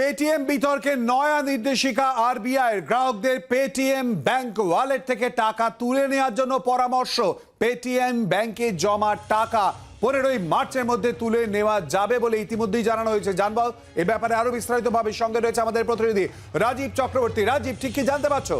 Paytm বিতর্কে নয়া নির্দেশিকা আরবিআই গ্রাহকদের পেটিএম ব্যাংক ওয়ালেট থেকে টাকা তুলে নেওয়ার জন্য পরামর্শ। পেটিএম ব্যাংকে জমা টাকা পনেরোই মার্চের মধ্যে তুলে নেওয়া যাবে বলে ইতিমধ্যেই জানানো হয়েছে। জানব এ ব্যাপারে আরও বিস্তারিতভাবে সঙ্গে রয়েছে আমাদের প্রতিনিধি রাজীব চক্রবর্তী। রাজীব, ঠিক কি জানতে পারছ?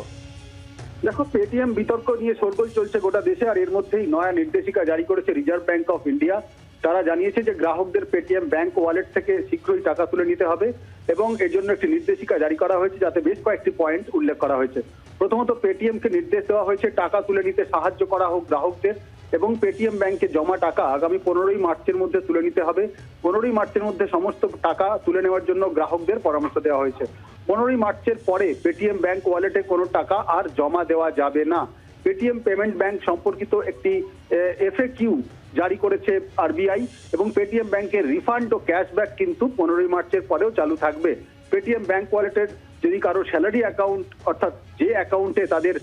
দেখো, পেটিএম বিতর্ক নিয়ে শোরগোল চলছে গোটা দেশে আর এর মধ্যেই নয়া নির্দেশিকা জারি করেছে রিজার্ভ ব্যাংক অফ ইন্ডিয়া। তারা জানিয়েছে যে গ্রাহকদের পেটিএম ব্যাংক ওয়ালেট থেকে শীঘ্রই টাকা তুলে নিতে হবে। এবং এর জন্য একটি নির্দেশিকা জারি করা হয়েছে যাতে বেশ কয়েকটি পয়েন্ট উল্লেখ করা হয়েছে। প্রথমত পেটিএম কে নির্দেশ দেওয়া হয়েছে টাকা তুলে নিতে সাহায্য করা হোক গ্রাহকদের এবং পেটিএম ব্যাংকে জমা টাকা আগামী পনেরোই মার্চের মধ্যে তুলে নিতে হবে। পনেরোই মার্চের মধ্যে সমস্ত টাকা তুলে নেওয়ার জন্য গ্রাহকদের পরামর্শ দেওয়া হয়েছে। পনেরোই মার্চের পরে পেটিএম ব্যাংক ওয়ালেটে কোনো টাকা আর জমা দেওয়া যাবে না। পেটিএম পেমেন্ট ব্যাংক সম্পর্কিত একটি এফএ কিউ জারি করেছে আরবিআই এবং পেটিএম ব্যাংকের রিফান্ড ও ক্যাশব্যাক কিন্তু পনেরোই মার্চের পরেও চালু থাকবে। পেটিএম ব্যাংক ওয়ালেটের যদি কারও স্যালারি অ্যাকাউন্ট অর্থাৎ যে অ্যাকাউন্টে তাদের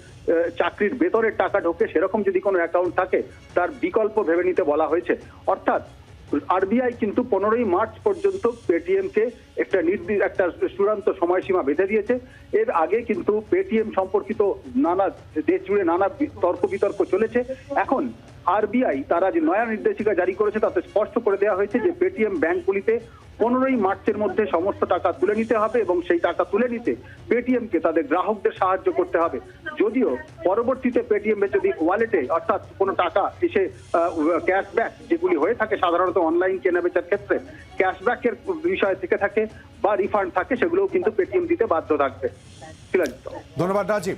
চাকরির বেতনের টাকা ঢোকে, সেরকম যদি কোনো অ্যাকাউন্ট থাকে, তার বিকল্প ভেবে নিতে বলা হয়েছে। অর্থাৎ আরবিআই কিন্তু পনেরোই মার্চ পর্যন্ত পেটিএমকে একটা নির্দিষ্ট একটা চূড়ান্ত সময়সীমা বেঁধে দিয়েছে। এর আগে কিন্তু পেটিএম সম্পর্কিত নানা দেশ জুড়ে নানা তর্ক বিতর্ক চলেছে। এখন আরবিআই তারা যে নয়া নির্দেশিকা জারি করেছে, তাতে স্পষ্ট করে দেওয়া হয়েছে যে পেটিএম ব্যাংকগুলিতে পনেরোই মার্চের মধ্যে সমস্ত টাকা তুলে নিতে হবে এবং সেই টাকা তুলে নিতে পেটিএমকে তাদের গ্রাহকদের সাহায্য করতে হবে। যদিও পরবর্তীতে পেটিএম এর যদি ওয়ালেটে অর্থাৎ কোনো টাকা এসে ক্যাশব্যাক যেগুলি হয়ে থাকে সাধারণত অনলাইন কেনাবেচার ক্ষেত্রে, ক্যাশব্যাকের বিষয় থেকে থাকে বা রিফান্ড থাকে সেগুলোও কিন্তু পেটিএম দিতে বাধ্য থাকবে। ধন্যবাদ রাজীব।